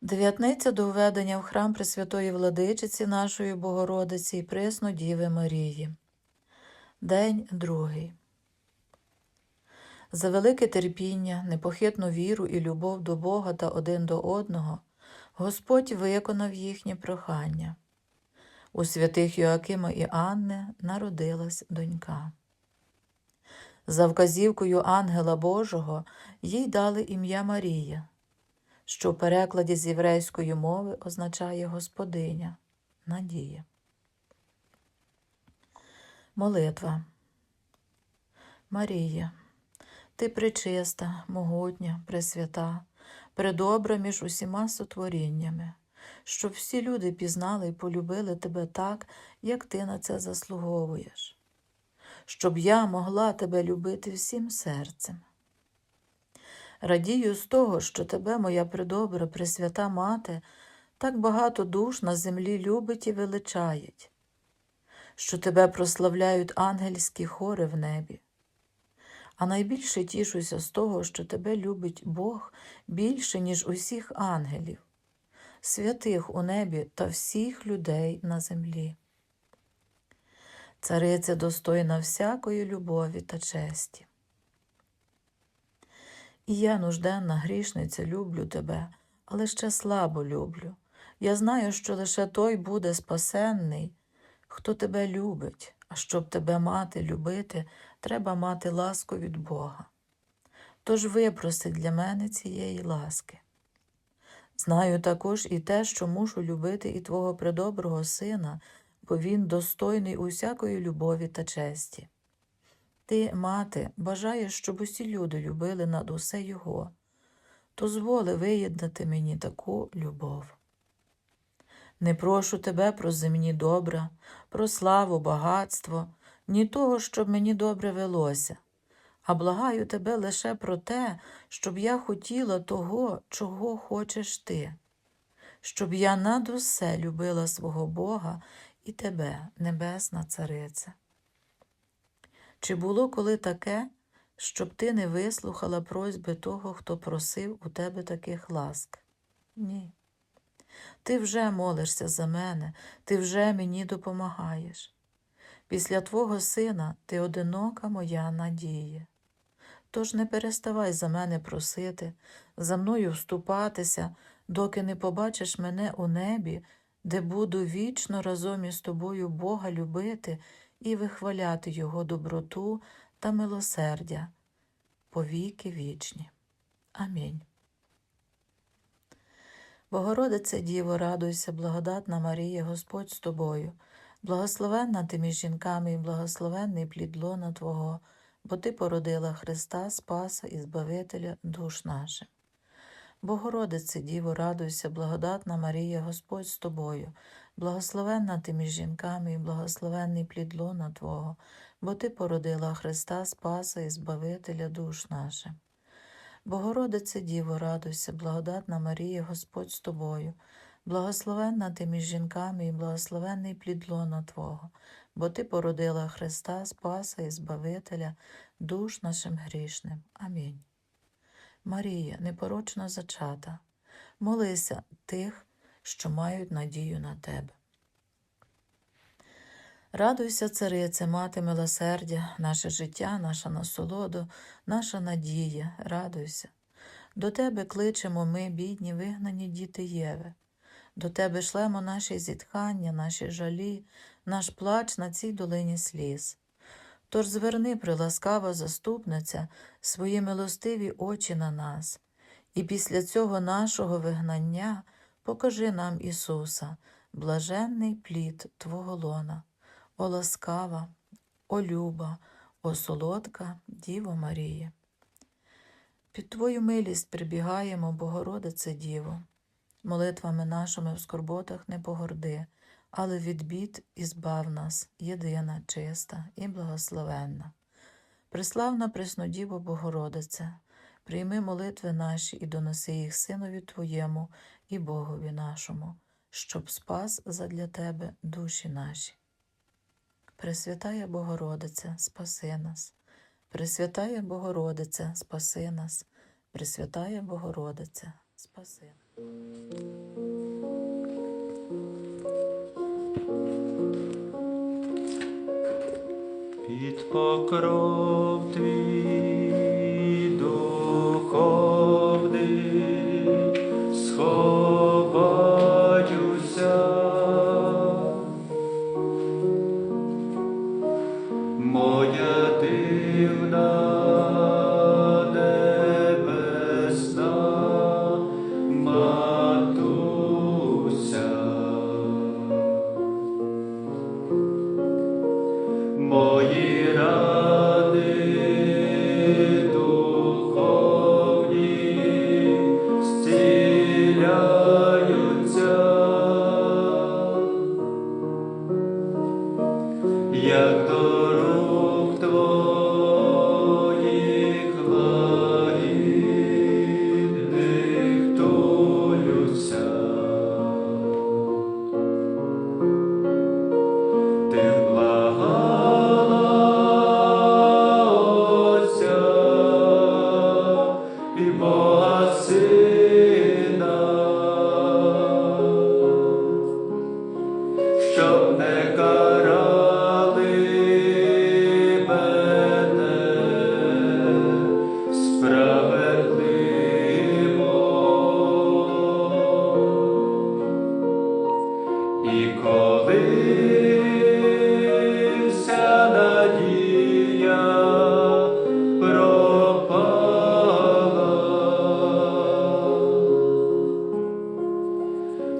Дев'ятниця до введення в храм Пресвятої Владичиці нашої Богородиці і Пресну Діви Марії. День другий. За велике терпіння, непохитну віру і любов до Бога та один до одного Господь виконав їхнє прохання. У святих Йоакима і Анни народилась донька. За вказівкою ангела Божого їй дали ім'я Марія, що в перекладі з єврейської мови означає Господиня, Надія. Молитва. Марія, ти пречиста, могутня, пресвята, предобра між усіма сотворіннями, щоб всі люди пізнали і полюбили тебе так, як ти на це заслуговуєш щоб я могла тебе любити всім серцем. Радію з того, що тебе, моя придобра, пресвята мати, так багато душ на землі любить і величають, що тебе прославляють ангельські хори в небі. А найбільше тішуся з того, що тебе любить Бог більше, ніж усіх ангелів, святих у небі та всіх людей на землі. Цариця достойна всякої любові та честі. І я, нужденна грішниця, люблю тебе, але ще слабо люблю. Я знаю, що лише той буде спасенний, хто тебе любить, а щоб тебе мати, любити, треба мати ласку від Бога. Тож випроси для мене цієї ласки. Знаю також і те, що мушу любити і твого предоброго сина, бо він достойний усякої любові та честі. Ти, мати, бажаєш, щоб усі люди любили над усе Його, то зволи виєднати мені таку любов. Не прошу тебе про земні добра, про славу, багатство, ні того, щоб мені добре велося, а благаю тебе лише про те, щоб я хотіла того, чого хочеш ти, щоб я над усе любила свого Бога і тебе, Небесна Царице. Чи було коли таке, щоб ти не вислухала просьби того, хто просив у тебе таких ласк? Ні. Ти вже молишся за мене, ти вже мені допомагаєш. Після Твого сина ти одинока моя надія. Тож не переставай за мене просити, за мною вступатися, доки не побачиш мене у небі де буду вічно разом із тобою Бога любити і вихваляти Його доброту та милосердя повіки вічні. Амінь. Богородице Діво, радуйся, благодатна Марія, Господь з тобою, благословенна ти між жінками і благословенний плід лона Твого, бо Ти породила Христа, Спаса і Збавителя душ наших. Богородице, Діво, радуйся, благодатна Марія, Господь з тобою, благословенна ти між жінками і благословенний плід лона Твого, бо Ти породила Христа Спаса і Збавителя душ наших. Богородице, Діво, радуйся, благодатна Марія, Господь з тобою, благословенна ти між жінками і благословенний плід лона Твого, бо Ти породила Христа Спаса і Збавителя душ нашим грішним. Амінь. Марія, непорочна зачата, молися тих, що мають надію на тебе. Радуйся, царице, мати милосердя, наше життя, наша насолода, наша надія, радуйся. До тебе кличемо ми, бідні, вигнані діти Єви. До тебе шлемо наші зітхання, наші жалі, наш плач на цій долині сліз. Тож зверни, приласкава заступниця, свої милостиві очі на нас, і після цього нашого вигнання покажи нам Ісуса, блаженний плід Твого лона, о ласкава, о люба, о солодка Діво Марія. Під Твою милість прибігаємо, Богородице Діво, молитвами нашими в скорботах не погорди але від бід і збав нас, єдина, чиста і благословенна. Преславна Преснодіво Богородице, Прийми молитви наші і доноси їх Синові Твоєму і Богові нашому, щоб спас задля Тебе душі наші. Пресвятая Богородице, спаси нас, Пресвятая Богородице, спаси нас, Пресвятая Богородице, спаси нас. Під покров твій духовний, сховаюся, моя дивна.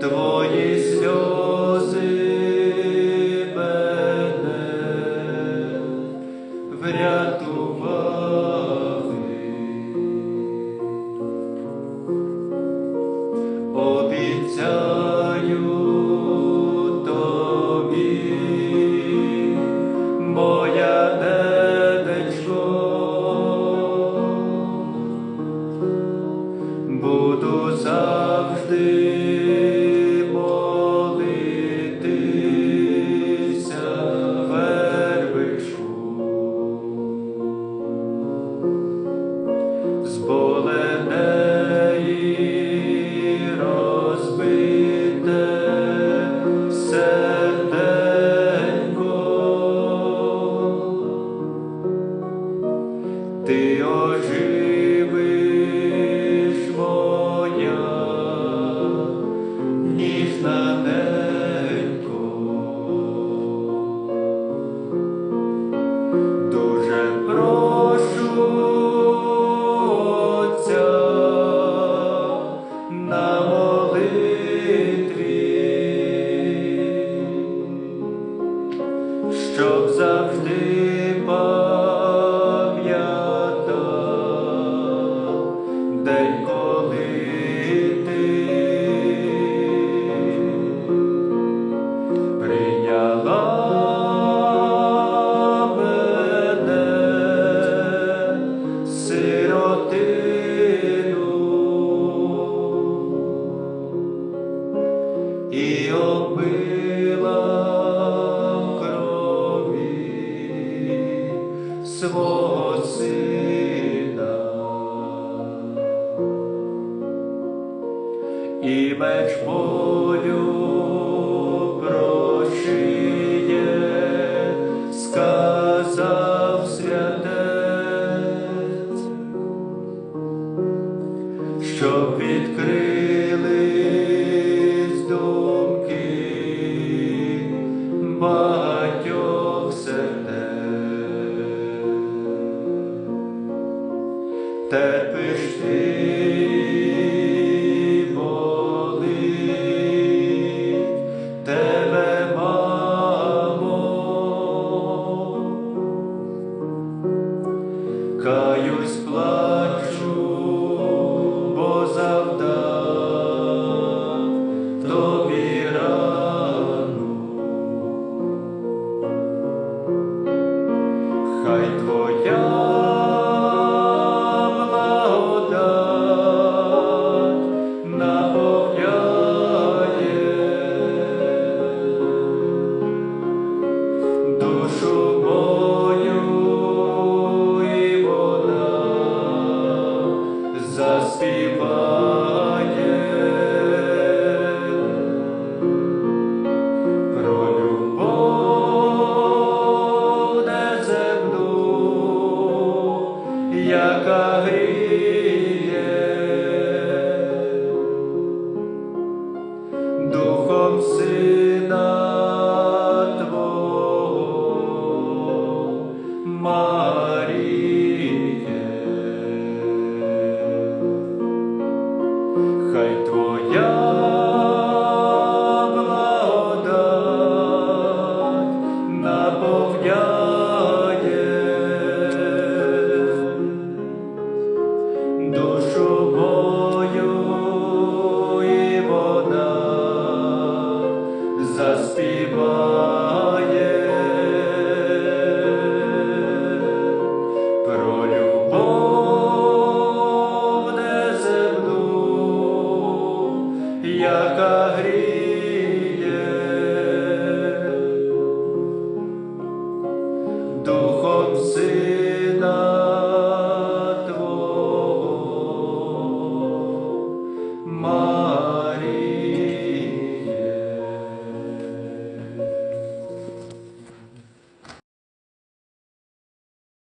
Твої сльози. робила в крові свого сина. хай твоя благодать наповняє душу мою і вона.